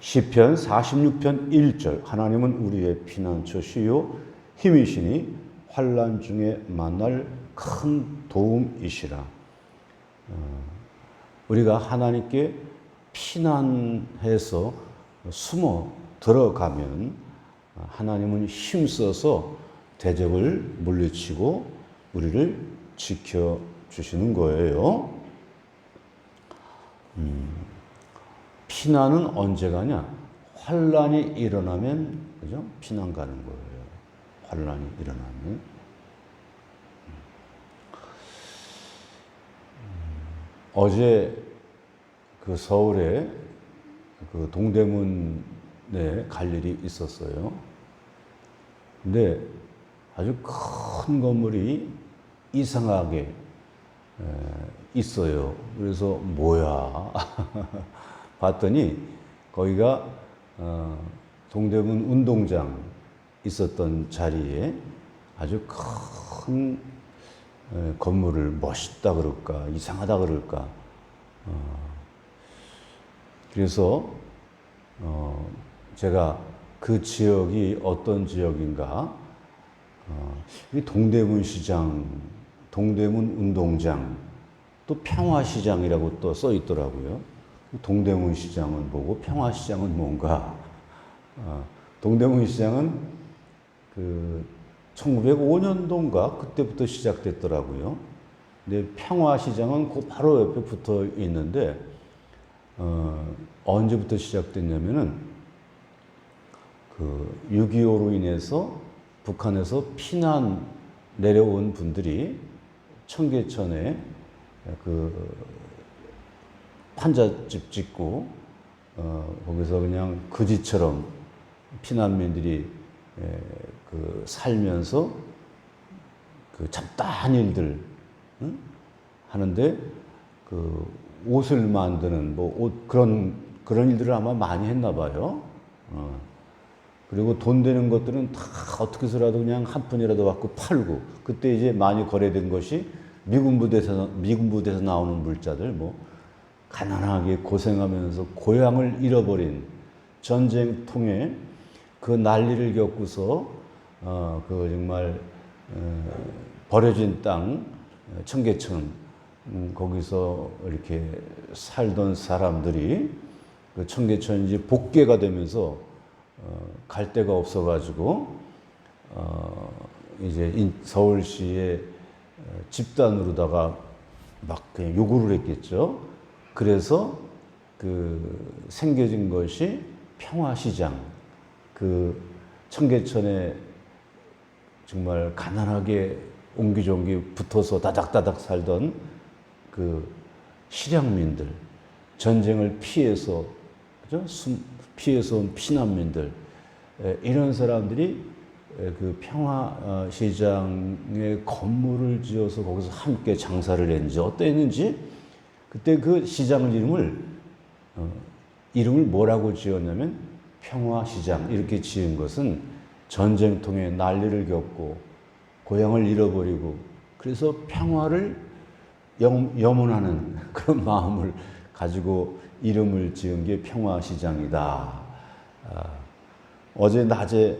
시편 46편 1절 하나님은 우리의 피난처시요 힘이시니 환난 중에 만날 큰 도움이시라. 어, 우리가 하나님께 피난해서 숨어 들어가면 하나님은 힘써서 대적을 물리치고 우리를 지켜 주시는 거예요. 음, 피난은 언제 가냐? 환란이 일어나면 그죠? 피난 가는 거예요. 환란이 일어나면. 어제 그 서울에 그 동대문에 갈 일이 있었어요. 근데 아주 큰 건물이 이상하게 에, 있어요. 그래서 뭐야? 봤더니 거기가 어, 동대문 운동장 있었던 자리에 아주 큰 에, 건물을 멋있다 그럴까 이상하다 그럴까 어, 그래서 어, 제가 그 지역이 어떤 지역인가 어, 이 동대문 시장, 동대문 운동장, 또 평화시장이라고 또 써 있더라고요. 동대문 시장은 뭐고 평화 시장은 뭔가? 어, 동대문 시장은 그 1905년도인가 그때부터 시작됐더라고요. 근데 평화 시장은 그 바로 옆에 붙어 있는데 어, 언제부터 시작됐냐면은 그 6.25로 인해서 북한에서 피난 내려온 분들이 청계천에 그 판잣집 짓고 어, 거기서 그냥 거지처럼 피난민들이 에, 그 살면서 그 잡다한 일들 응? 하는데 그 옷을 만드는 뭐 옷 그런 그런 일들을 아마 많이 했나 봐요. 어. 그리고 돈 되는 것들은 다 어떻게 해서라도 그냥 한 푼이라도 받고 팔고 그때 이제 많이 거래된 것이 미군 부대에서 미군 부대에서 나오는 물자들 뭐 가난하게 고생하면서 고향을 잃어버린 전쟁통에 그 난리를 겪고서 어 그 정말 어, 버려진 땅 청계천 음, 거기서 이렇게 살던 사람들이 그 청계천 이제 복개가 되면서 어, 갈 데가 없어가지고 어, 이제 인, 서울시의 어, 집단으로다가 막 그냥 요구를 했겠죠. 그래서 그 생겨진 것이 평화시장 그 청계천에 정말 가난하게 옹기종기 붙어서 다닥다닥 살던 그 실향민들 전쟁을 피해서 그죠? 숨, 피해서 온 피난민들 에, 이런 사람들이 에, 그 평화시장에 건물을 지어서 거기서 함께 장사를 했는지 어땠는지 그때 그 시장 이름을 어, 이름을 뭐라고 지었냐면 평화시장 이렇게 지은 것은 전쟁통에 난리를 겪고 고향을 잃어버리고 그래서 평화를 영, 염원하는 그런 마음을 가지고 이름을 지은 게 평화시장이다. 아, 어제 낮에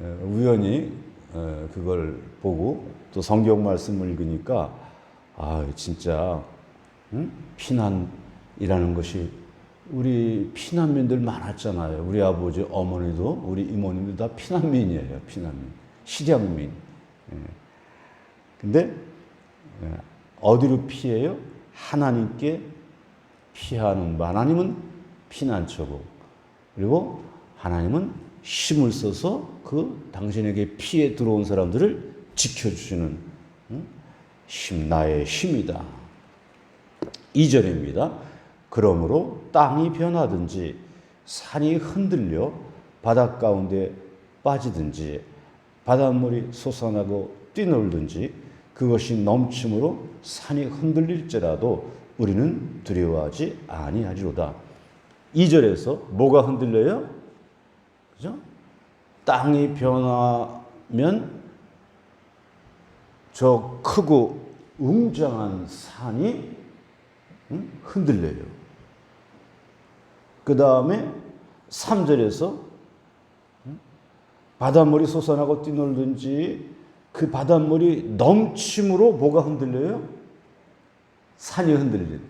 어, 우연히 어, 그걸 보고 또 성경 말씀을 읽으니까 아 진짜 응? 피난이라는 것이 우리 피난민들 많았잖아요. 우리 아버지, 어머니도 우리 이모님도 다 피난민이에요. 피난민, 실향민. 예. 근데 예, 어디로 피해요? 하나님께 피하는 바. 하나님은 피난처고 그리고 하나님은 힘을 써서 그 당신에게 피해 들어온 사람들을 지켜주시는 힘, 나의 힘이다. 2절입니다. 그러므로 땅이 변하든지 산이 흔들려 바닷 가운데 빠지든지 바닷물이 솟아나고 뛰놀든지 그것이 넘침으로 산이 흔들릴지라도 우리는 두려워하지 아니하리로다. 2절에서 뭐가 흔들려요? 그죠? 땅이 변하면 저 크고 웅장한 산이 흔들려요. 그 다음에 3절에서 바닷물이 솟아나고 뛰놀든지 그 바닷물이 넘침으로 뭐가 흔들려요? 산이 흔들린.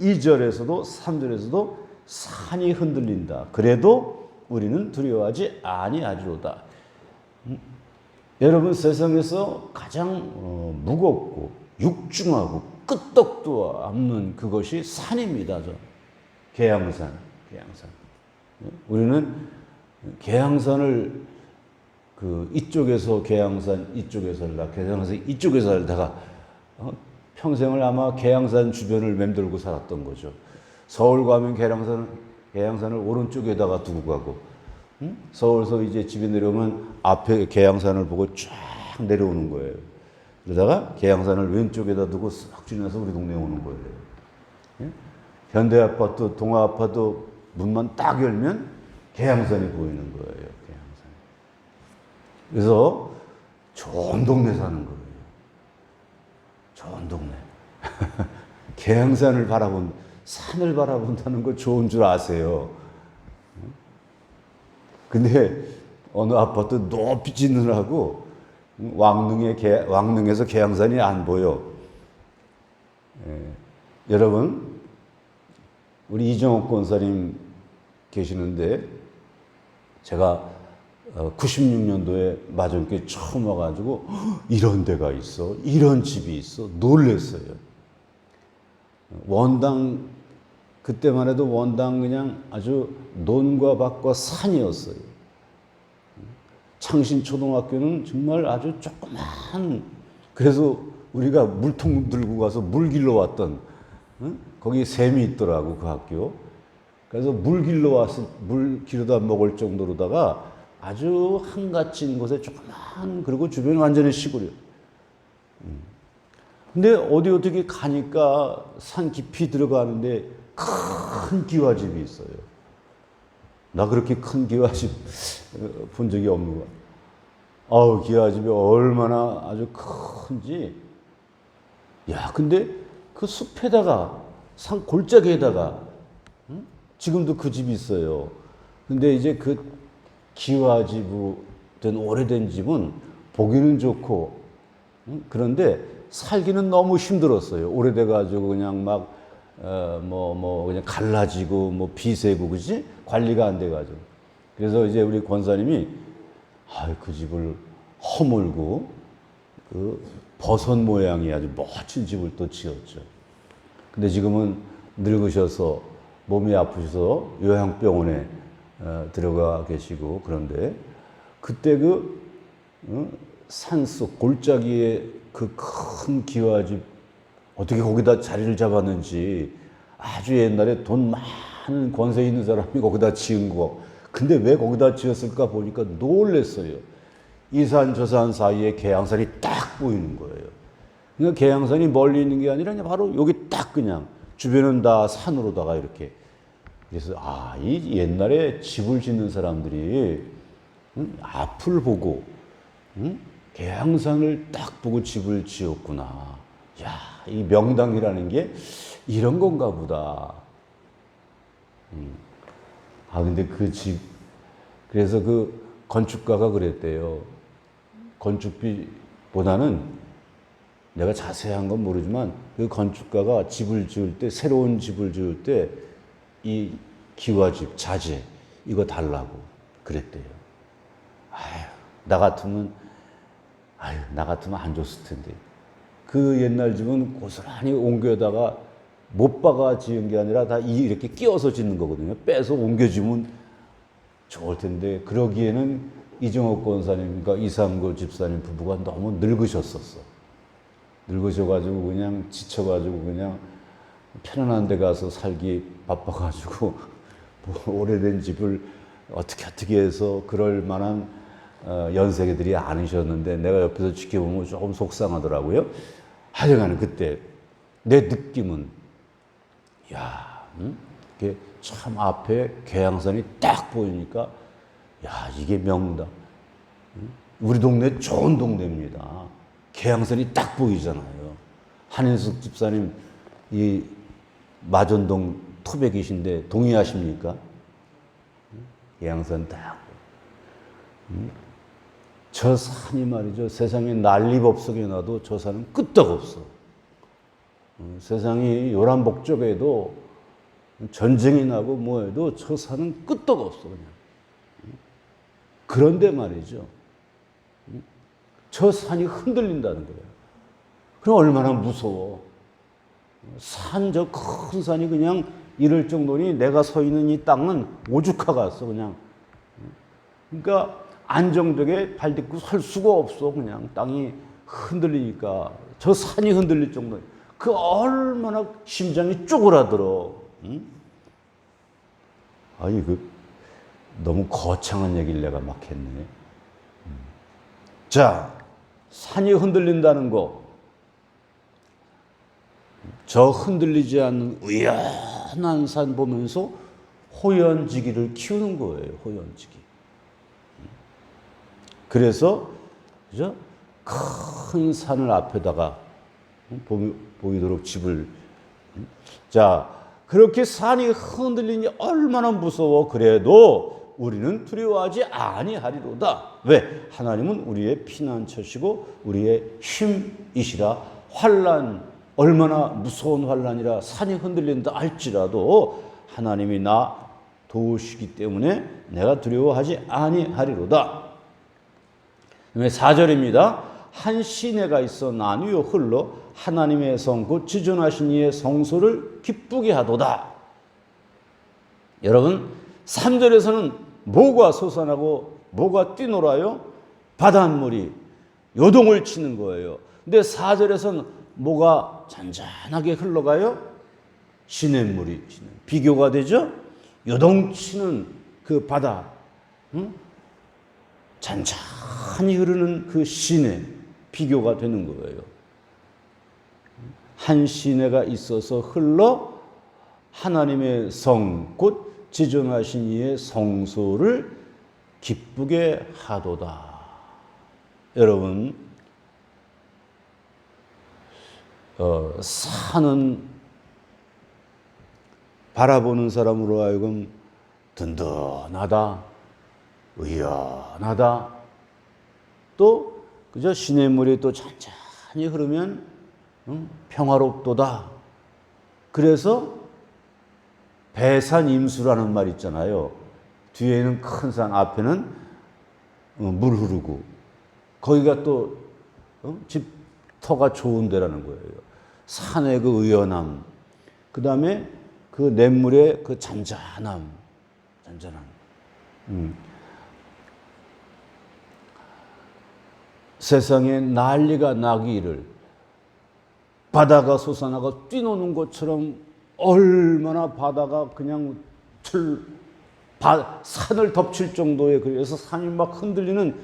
2절에서도 3절에서도 산이 흔들린다. 그래도 우리는 두려워하지 아니하리로다. 음, 여러분 세상에서 가장 어, 무겁고 육중하고 끄떡도 없는 그것이 산입니다. 저 계양산, 계양산. 우리는 계양산을 그 이쪽에서 계양산 이쪽에서 살다 계양산 이쪽에서 살다가 어? 평생을 아마 계양산 주변을 맴돌고 살았던 거죠. 서울 가면 계양산 계양산을 오른쪽에다가 두고 가고 응? 서울서 이제 집에 내려오면 앞에 계양산을 보고 쫙 내려오는 거예요. 그러다가 계양산을 왼쪽에다 두고 싹 지나서 우리 동네에 오는 거예요. 예? 현대 아파트, 동아 아파트 문만 딱 열면 계양산이 보이는 거예요. 계양산. 그래서 좋은 동네 사는 거예요. 좋은 동네. 계양산을 바라본, 산을 바라본다는 거 좋은 줄 아세요. 근데 어느 아파트 높이 짓느라고 왕릉에 계, 왕릉에서 계양산이 안 보여. 예. 여러분, 우리 이정옥 권사님 계시는데 제가 96년도에 마전교회 처음 와가지고 이런 데가 있어, 이런 집이 있어 놀랬어요. 원당 그때만 해도 원당 그냥 아주 논과 밭과 산이었어요. 창신초등학교는 정말 아주 조그만 그래서 우리가 물통 들고 가서 물 길러 왔던 응? 거기 샘이 있더라고 그 학교. 그래서 물 길러 와서 물 기르다 먹을 정도로다가 아주 한가진 곳에 조그만 그리고 주변이 완전히 시골이요. 음. 근데 어디 어떻게 가니까 산 깊이 들어가는데 큰 기와집이 있어요. 나 그렇게 큰 기와집 어, 본 적이 없는 거야. 아우 기와집이 얼마나 아주 큰지. 야 근데 그 숲에다가 산 골짜기에다가 응? 지금도 그 집이 있어요. 근데 이제 그 기와집으로 된 오래된 집은 보기는 좋고 응? 그런데 살기는 너무 힘들었어요. 오래돼 가지고 그냥 막 어, 뭐, 뭐, 그냥 갈라지고, 뭐, 비세고, 그지? 관리가 안 돼가지고. 그래서 이제 우리 권사님이, 아, 그 집을 허물고, 그 버섯 모양이 아주 멋진 집을 또 지었죠. 근데 지금은 늙으셔서 몸이 아프셔서 요양병원에 어, 들어가 계시고, 그런데 그때 그, 어, 산속 골짜기에 그 큰 기와집 어떻게 거기다 자리를 잡았는지 아주 옛날에 돈 많은 권세 있는 사람이 거기다 지은 거. 근데 왜 거기다 지었을까 보니까 놀랬어요. 이 산 저 산 사이에 계양산이 딱 보이는 거예요. 그러니까 계양산이 멀리 있는 게 아니라 바로 여기 딱 그냥 주변은 다 산으로다가 이렇게. 그래서 아, 이 옛날에 집을 짓는 사람들이 응? 앞을 보고 응? 계양산을 딱 보고 집을 지었구나. 야, 이 명당이라는 게 이런 건가 보다. 음. 아, 근데 그 집, 그래서 그 건축가가 그랬대요. 건축비보다는 내가 자세한 건 모르지만 그 건축가가 집을 지을 때, 새로운 집을 지을 때 이 기와집, 자재, 이거 달라고 그랬대요. 아휴, 나 같으면, 아휴, 나 같으면 안 줬을 텐데. 그 옛날 집은 고스란히 옮겨다가 못 박아 지은 게 아니라 다 이렇게 끼워서 짓는 거거든요. 빼서 옮겨주면 좋을 텐데 그러기에는 이정옥 권사님과 이삼골 집사님 부부가 너무 늙으셨었어. 늙으셔가지고 그냥 지쳐가지고 그냥 편안한 데 가서 살기 바빠가지고 뭐 오래된 집을 어떻게 어떻게 해서 그럴 만한 어, 연세들이 아니셨는데 내가 옆에서 지켜보면 조금 속상하더라고요. 하여간에 그때 내 느낌은 야, 응? 이게 참 앞에 계양산이 딱 보이니까 야 이게 명당. 응? 우리 동네 좋은 동네입니다. 계양산이 딱 보이잖아요. 한인숙 집사님 이 마전동 토백이신데 동의하십니까? 계양산 딱. 음? 저 산이 말이죠. 세상에 난리법석에 나도 저 산은 끄떡없어. 어, 세상이 요란복적에도 전쟁이 나고 뭐해도 저 산은 끄떡없어 그냥. 그런데 말이죠. 저 산이 흔들린다는 거예요. 그럼 얼마나 무서워. 산 저 큰 산이 그냥 이럴 정도니 내가 서 있는 이 땅은 오죽하 갔어 그냥. 그러니까 안정되게 발 딛고 설 수가 없어 그냥 땅이 흔들리니까 저 산이 흔들릴 정도. 그 얼마나 심장이 쪼그라들어. 응? 아니 그 너무 거창한 얘기를 내가 막 했네. 음. 자, 산이 흔들린다는 거. 저 흔들리지 않는 의연한 산 보면서 호연지기를 키우는 거예요. 호연지기. 그래서 그죠? 큰 산을 앞에다가 보이- 보이도록 집을 자 그렇게 산이 흔들리니 얼마나 무서워? 그래도 우리는 두려워하지 아니하리로다. 왜? 하나님은 우리의 피난처시고 우리의 힘이시라. 환란 얼마나 무서운 환란이라 산이 흔들린다 할지라도 하나님이 나 도우시기 때문에 내가 두려워하지 아니하리로다. 그다음에 4절입니다. 한 시내가 있어 나누어 흘러 하나님의 성곧 지존하신 이의 성소를 기쁘게 하도다. 여러분 3절에서는 뭐가 솟아나고 뭐가 뛰놀아요? 바닷물이 요동을 치는 거예요. 근데 4절에서는 뭐가 잔잔하게 흘러가요? 시냇물이 비교가 되죠? 요동치는 그 바다, 응? 잔잔 히 흐르는 그 시내 비교가 되는 거예요. 한 시내가 있어서 흘러 하나님의 성, 곧 지존하신 이의 성소를 기쁘게 하도다. 여러분, 어, 산은 바라보는 사람으로 하여금 든든하다, 의연하다, 또 그저 시냇물이 또 잔잔히 흐르면 응? 평화롭도다. 그래서 배산 임수라는 말 있잖아요. 뒤에는 큰 산, 앞에는 어, 물 흐르고 거기가 또 어? 집터가 좋은 데라는 거예요. 산의 그 의연함, 그 다음에 그 냇물의 그 잔잔함, 잔잔함. 음. 세상에 난리가 나기를 바다가 솟아나가 뛰노는 것처럼 얼마나 바다가 그냥 틀, 바, 산을 덮칠 정도의 그래서 산이 막 흔들리는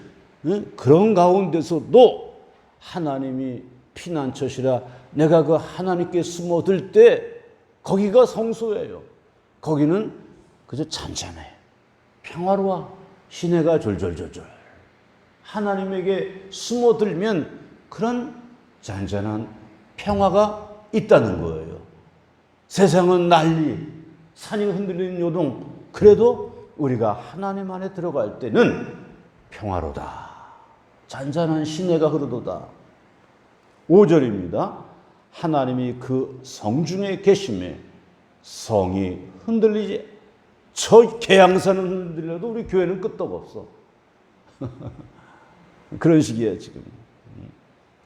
응? 그런 가운데서도 하나님이 피난처시라 내가 그 하나님께 숨어들 때 거기가 성소예요. 거기는 그저 잔잔해. 평화로워. 시내가 졸졸졸졸. 하나님에게 숨어들면 그런 잔잔한 평화가 있다는 거예요. 세상은 난리, 산이 흔들리는 요동. 그래도 우리가 하나님 안에 들어갈 때는 평화로다. 잔잔한 시내가 흐르도다. 5절입니다. 하나님이 그 성중에 계심에 성이 흔들리지 저 계양산은 흔들려도 우리 교회는 끄떡 없어. 그런 식이에요 지금.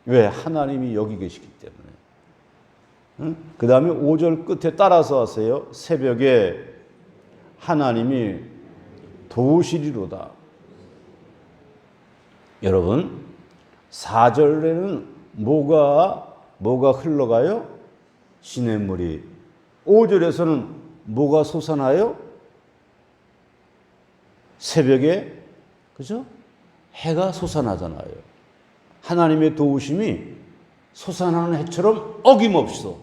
왜? 하나님이 여기 계시기 때문에. 그 다음에 5절 끝에 따라서 하세요. 새벽에 하나님이 도우시리로다. 여러분, 4절에는 뭐가, 뭐가 흘러가요? 시냇물이. 5절에서는 뭐가 솟아나요? 새벽에, 그죠? 해가 솟아나잖아요. 하나님의 도우심이 솟아나는 해처럼 어김없어.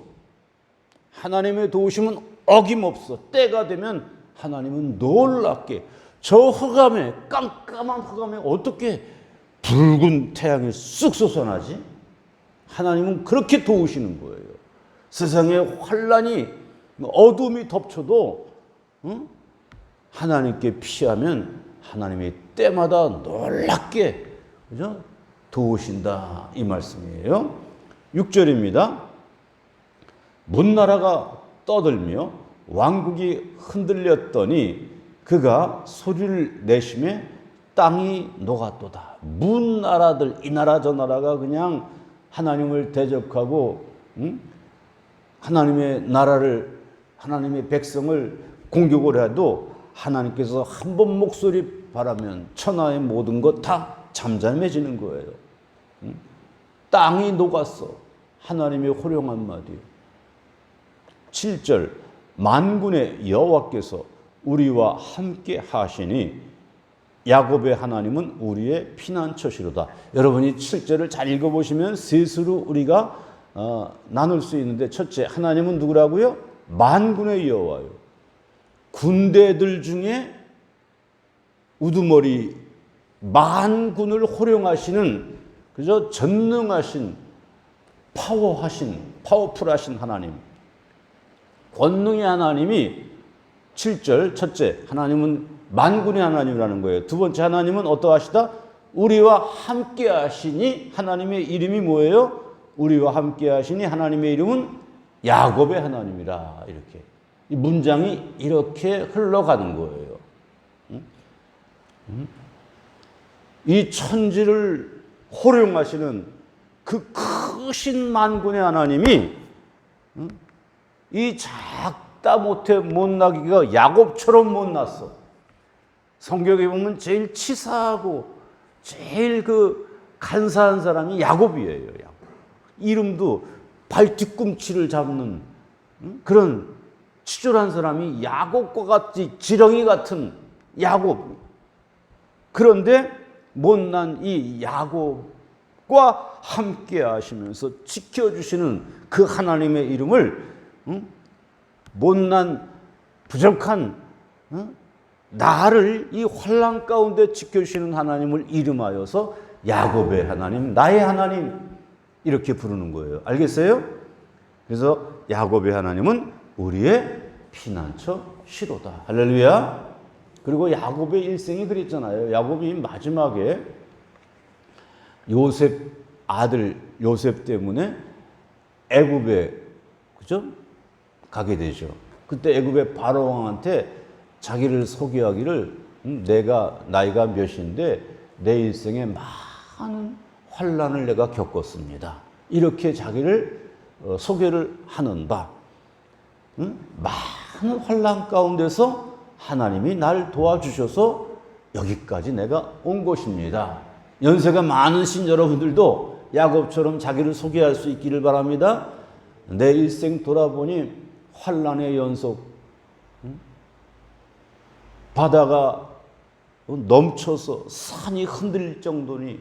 하나님의 도우심은 어김없어. 때가 되면 하나님은 놀랍게 저 흑암에 깜깜한 흑암에 어떻게 붉은 태양이 쑥 솟아나지? 하나님은 그렇게 도우시는 거예요. 세상에 환란이 어둠이 덮쳐도 응? 하나님께 피하면 하나님이 때마다 놀랍게 그죠? 도우신다 이 말씀이에요. 6절입니다. 문나라가 떠들며 왕국이 흔들렸더니 그가 소리를 내심에 땅이 녹았도다. 문나라들 이 나라 저 나라가 그냥 하나님을 대적하고 응? 하나님의 나라를 하나님의 백성을 공격을 해도 하나님께서 한 번 목소리 바라면 천하의 모든 것 다 잠잠해지는 거예요. 응? 땅이 녹았어. 하나님의 호령한 마디. 7절 만군의 여호와께서 우리와 함께 하시니 야곱의 하나님은 우리의 피난처시로다. 여러분이 7절을 잘 읽어보시면 셋으로 우리가 어, 나눌 수 있는데 첫째 하나님은 누구라고요? 만군의 여호와요. 군대들 중에 우두머리 만군을 호령하시는 그저 전능하신 파워하신 파워풀하신 하나님. 권능의 하나님이 7절 첫째 하나님은 만군의 하나님이라는 거예요. 두 번째 하나님은 어떠하시다? 우리와 함께 하시니 하나님의 이름이 뭐예요? 우리와 함께 하시니 하나님의 이름은 야곱의 하나님이라 이렇게 이 문장이 이렇게 흘러가는 거예요. 응? 응? 이 천지를 호령하시는 그 크신 만군의 하나님이 응? 이 작다 못해 못나기가 야곱처럼 못났어. 성경에 보면 제일 치사하고 제일 그 간사한 사람이 야곱이에요. 야곱. 이름도 발 뒤꿈치를 잡는 그런 치졸한 사람이 야곱과 같이 지렁이 같은 야곱. 그런데 못난 이 야곱과 함께 하시면서 지켜주시는 그 하나님의 이름을 못난 부족한 나를 이 환란 가운데 지켜주시는 하나님을 이름하여서 야곱의 하나님, 나의 하나님 이렇게 부르는 거예요. 알겠어요? 그래서 야곱의 하나님은 우리의 피난처 시로다. 할렐루야. 그리고 야곱의 일생이 그랬잖아요. 야곱이 마지막에 요셉 아들 요셉 때문에 애굽에 그죠? 가게 되죠. 그때 애굽의 바로 왕한테 자기를 소개하기를 음, 내가 나이가 몇인데 내 일생에 많은 환란을 내가 겪었습니다. 이렇게 자기를 어, 소개를 하는 바 음, 많은 환란 가운데서 하나님이 날 도와주셔서 여기까지 내가 온 것입니다. 연세가 많으신 여러분들도 야곱처럼 자기를 소개할 수 있기를 바랍니다. 내 일생 돌아보니 환란의 연속 바다가 넘쳐서 산이 흔들릴 정도니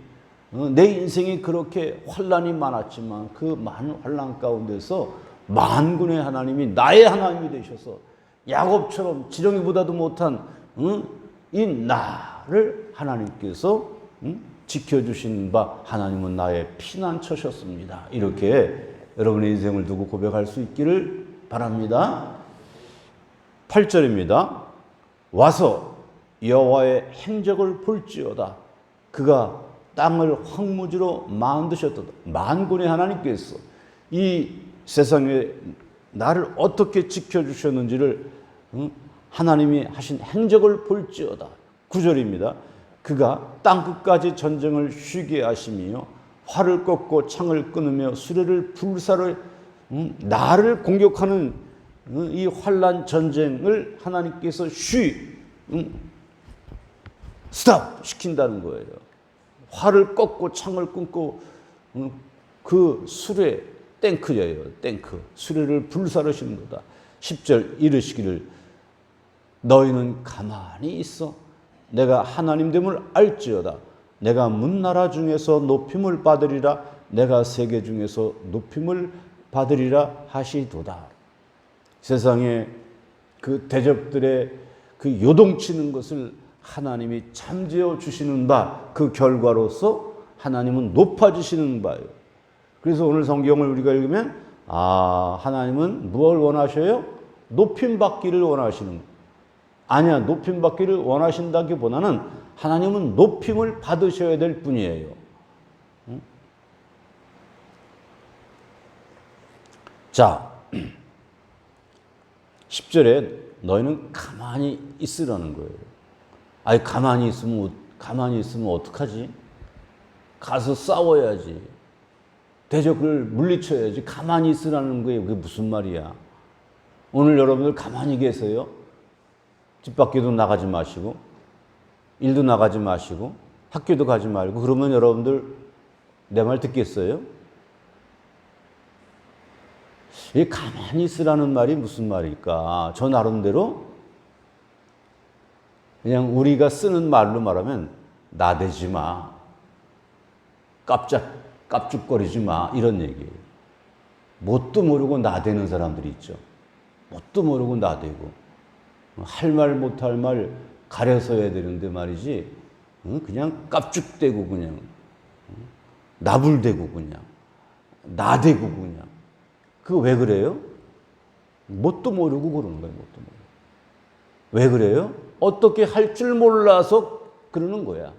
어, 내 인생이 그렇게 환란이 많았지만 그 많은 환란 가운데서 만군의 하나님이 나의 하나님이 되셔서 야곱처럼 지렁이보다도 못한 이 나를 하나님께서 지켜주신 바 하나님은 나의 피난처셨습니다. 이렇게 여러분의 인생을 두고 고백할 수 있기를 바랍니다. 8절입니다. 와서 여호와의 행적을 볼지어다. 그가 땅을 황무지로 만드셨다. 만군의 하나님께서 이 세상에 나를 어떻게 지켜주셨는지를 하나님이 하신 행적을 볼지어다. 구절입니다. 그가 땅 끝까지 전쟁을 쉬게 하시며 활을 꺾고 창을 끊으며 수레를 불사를 나를 공격하는 이 환란 전쟁을 하나님께서 쉬 스탑 시킨다는 거예요. 활을 꺾고 창을 끊고 그 수레 탱크예요. 탱크. 수레를 불사르시는 거다. 10절 이르시기를 너희는 가만히 있어 내가 하나님 됨을 알지어다. 내가 문나라 중에서 높임을 받으리라. 내가 세계 중에서 높임을 받으리라 하시도다. 세상에 그 대적들의 그 요동치는 것을 하나님이 잠재워 주시는 바 그 결과로서 하나님은 높아지시는 바예요. 그래서 오늘 성경을 우리가 읽으면 아 하나님은 무엇을 원하셔요? 높임 받기를 원하시는 아니야. 높임 받기를 원하신다기보다는 하나님은 높임을 받으셔야 될 분이에요. 응? 자, 10절에 너희는 가만히 있으라는 거예요. 아니 가만히 있으면 어- 가만히 있으면 어떡하지? 가서 싸워야지. 대적을 물리쳐야지. 가만히 있으라는 거예요. 그게 무슨 말이야? 오늘 여러분들 가만히 계세요? 집 밖에도 나가지 마시고, 일도 나가지 마시고, 학교도 가지 말고, 그러면 여러분들 내 말 듣겠어요? 이 가만히 있으라는 말이 무슨 말일까? 저 나름대로 그냥 우리가 쓰는 말로 말하면 나대지 마. 깜짝, 깝죽거리지 마. 이런 얘기예요. 뭣도 모르고 나대는 사람들이 있죠. 뭣도 모르고 나대고. 할 말 못 할 말 가려서 해야 되는데 말이지. 응? 그냥 깝죽대고 그냥. 응? 나불대고 그냥. 나대고 그냥. 그왜 그래요? 뭣도 모르고 그러는 거예요. 뭣도 모르고. 왜 그래요? 어떻게 할 줄 몰라서 그러는 거야.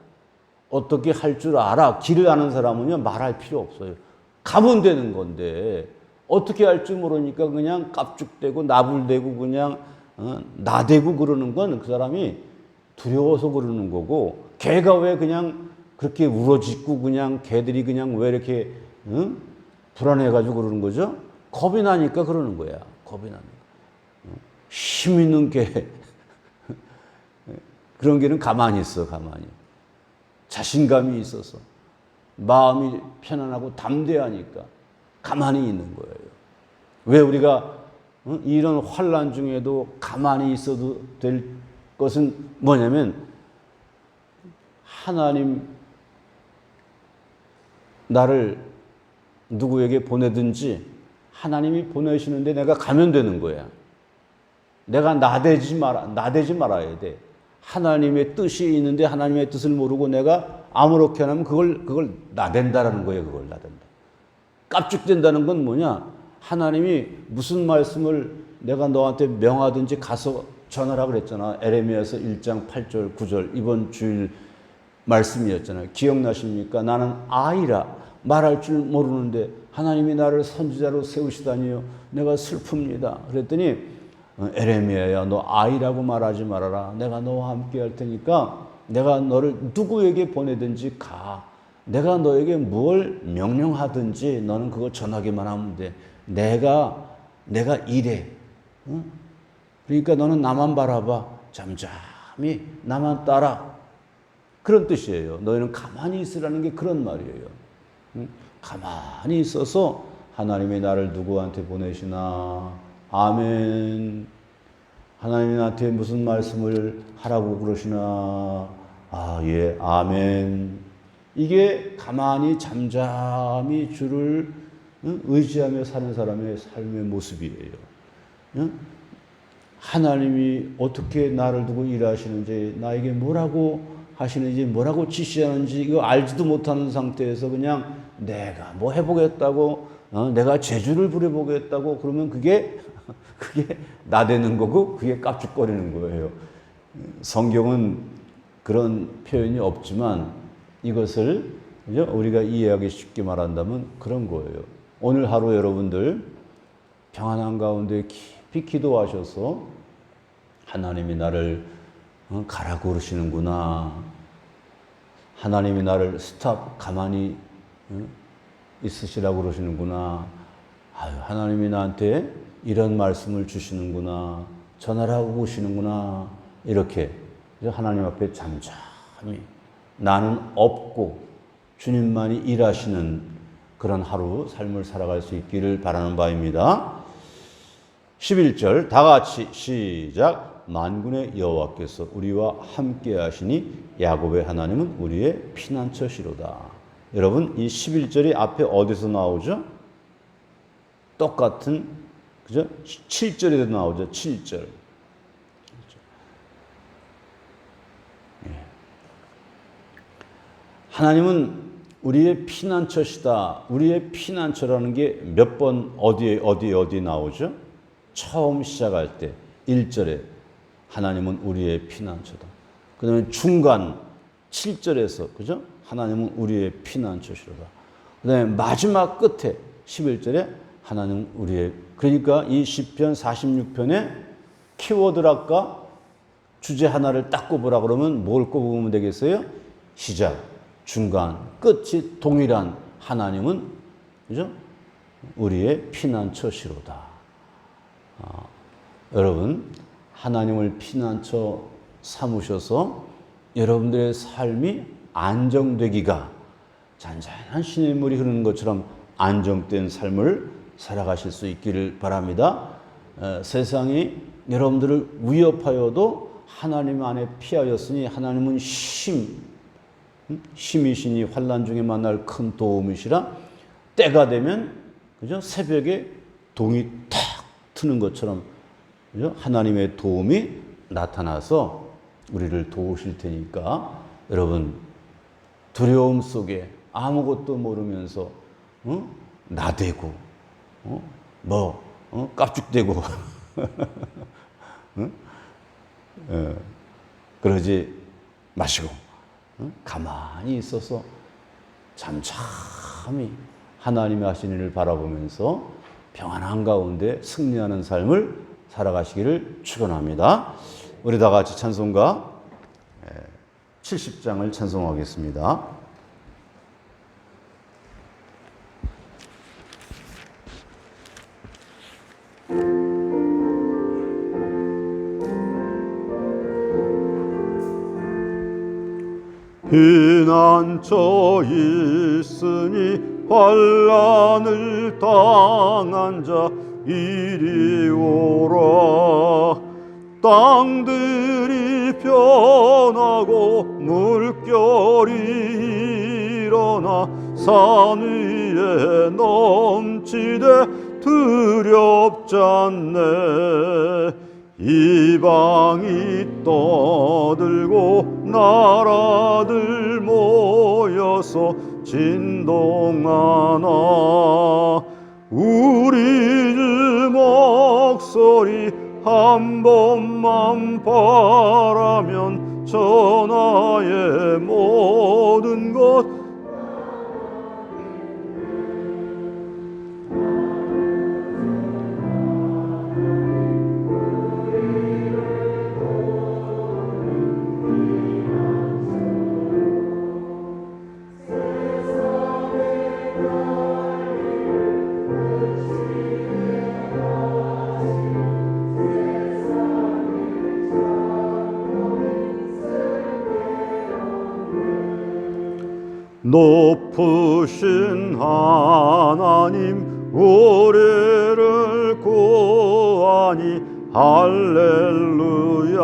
어떻게 할 줄 알아. 길을 아는 사람은요, 말할 필요 없어요. 가면 되는 건데, 어떻게 할 줄 모르니까 그냥 깝죽대고 나불대고 그냥 어, 나대고 그러는 건 그 사람이 두려워서 그러는 거고, 개가 왜 그냥 그렇게 울어짖고 그냥 개들이 그냥 왜 이렇게 응? 불안해가지고 그러는 거죠? 겁이 나니까 그러는 거야. 겁이 나니까. 힘 있는 개. 그런 개는 가만히 있어, 가만히. 자신감이 있어서. 마음이 편안하고 담대하니까 가만히 있는 거예요. 왜 우리가 어? 이런 환란 중에도 가만히 있어도 될 것은 뭐냐면 하나님 나를 누구에게 보내든지 하나님이 보내시는데 내가 가면 되는 거야. 내가 나대지 말아, 나대지 말아야 돼. 하나님의 뜻이 있는데 하나님의 뜻을 모르고 내가 아무렇게 하면 그걸, 그걸 나댄다라는 거예요. 그걸 나댄다. 깝죽된다는 건 뭐냐? 하나님이 무슨 말씀을 내가 너한테 명하든지 가서 전하라 그랬잖아. 에레미야서 1장 8절, 9절 이번 주일 말씀이었잖아요. 기억나십니까? 나는 아이라 말할 줄 모르는데 하나님이 나를 선지자로 세우시다니요. 내가 슬픕니다. 그랬더니 어, 에레미야야 너 아이라고 말하지 말아라. 내가 너와 함께 할 테니까 내가 너를 누구에게 보내든지 가. 내가 너에게 뭘 명령하든지 너는 그거 전하기만 하면 돼. 내가 내가 이래. 응? 그러니까 너는 나만 바라봐. 잠잠히 나만 따라. 그런 뜻이에요. 너희는 가만히 있으라는 게 그런 말이에요. 응? 가만히 있어서 하나님이 나를 누구한테 보내시나. 아멘. 하나님이 나한테 무슨 말씀을 하라고 그러시나. 아, 예, 아멘. 이게 가만히 잠잠히 주를 응? 의지하며 사는 사람의 삶의 모습이에요. 응? 하나님이 어떻게 나를 두고 일하시는지, 나에게 뭐라고 하시는지, 뭐라고 지시하는지, 이거 알지도 못하는 상태에서 그냥 내가 뭐 해보겠다고, 어, 내가 재주를 부려보겠다고, 그러면 그게, 그게 나대는 거고, 그게 깝죽거리는 거예요. 성경은 그런 표현이 없지만 이것을? 우리가 이해하기 쉽게 말한다면 그런 거예요. 오늘 하루 여러분들 평안한 가운데 깊이 기도하셔서 하나님이 나를 어, 가라고 그러시는구나. 하나님이 나를 스탑 가만히 어, 있으시라고 그러시는구나. 아유, 하나님이 나한테 이런 말씀을 주시는구나. 전하라고 오시는구나. 이렇게 하나님 앞에 잠잠히 나는 없고 주님만이 일하시는 그런 하루 삶을 살아갈 수 있기를 바라는 바입니다. 11절 다 같이 시작 만군의 여호와께서 우리와 함께 하시니 야곱의 하나님은 우리의 피난처시로다. 여러분 이 11절이 앞에 어디서 나오죠? 똑같은 그죠? 7절에도 나오죠. 7절. 하나님은 우리의 피난처시다. 우리의 피난처라는 게 몇 번 어디에 어디 어디 나오죠? 처음 시작할 때 1절에 하나님은 우리의 피난처다. 그 다음에 중간 7절에서, 그죠? 하나님은 우리의 피난처시로다. 그 다음에 마지막 끝에 11절에 하나님은 우리의, 그러니까 이 10편 46편에 키워드랄까? 주제 하나를 딱 꼽으라 그러면 뭘 꼽으면 되겠어요? 시작, 중간, 끝이 동일한 하나님은, 그죠? 우리의 피난처시로다. 아, 여러분, 하나님을 피난처 삼으셔서 여러분들의 삶이 안정되기가 잔잔한 시냇물이 흐르는 것처럼 안정된 삶을 살아가실 수 있기를 바랍니다. 어, 세상이 여러분들을 위협하여도 하나님 안에 피하였으니 하나님은 힘, 음? 힘이시니 환란 중에 만날 큰 도움이시라 때가 되면 그죠 새벽에 동이 탁 트는 것처럼 그죠? 하나님의 도움이 나타나서 우리를 도우실 테니까 여러분 두려움 속에 아무것도 모르면서 어? 나대고 어? 뭐 어? 깝죽대고 응? 어, 그러지 마시고 어? 가만히 있어서 잠잠히 하나님의 하신 일을 바라보면서 평안한 가운데 승리하는 삶을 살아가시기를 축원합니다. 우리 다 같이 찬송가 70장을 찬송하겠습니다. 피난처 있으니 환란을 당한 자 이리 오라. 땅들이 변하고 물결이 일어나 산 위에 넘치되 두렵지 않네. 이방이 떠들고 나라들 모여서 진동하나. 우리 주 목소리 한 번만 바라면 전하의 모든 것 높으신 하나님 우리를 구하니 할렐루야.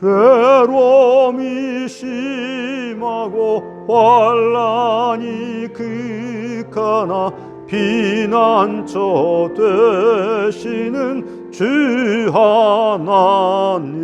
괴로움이 심하고 환란이 극하나 피난처 되시는 주 하나님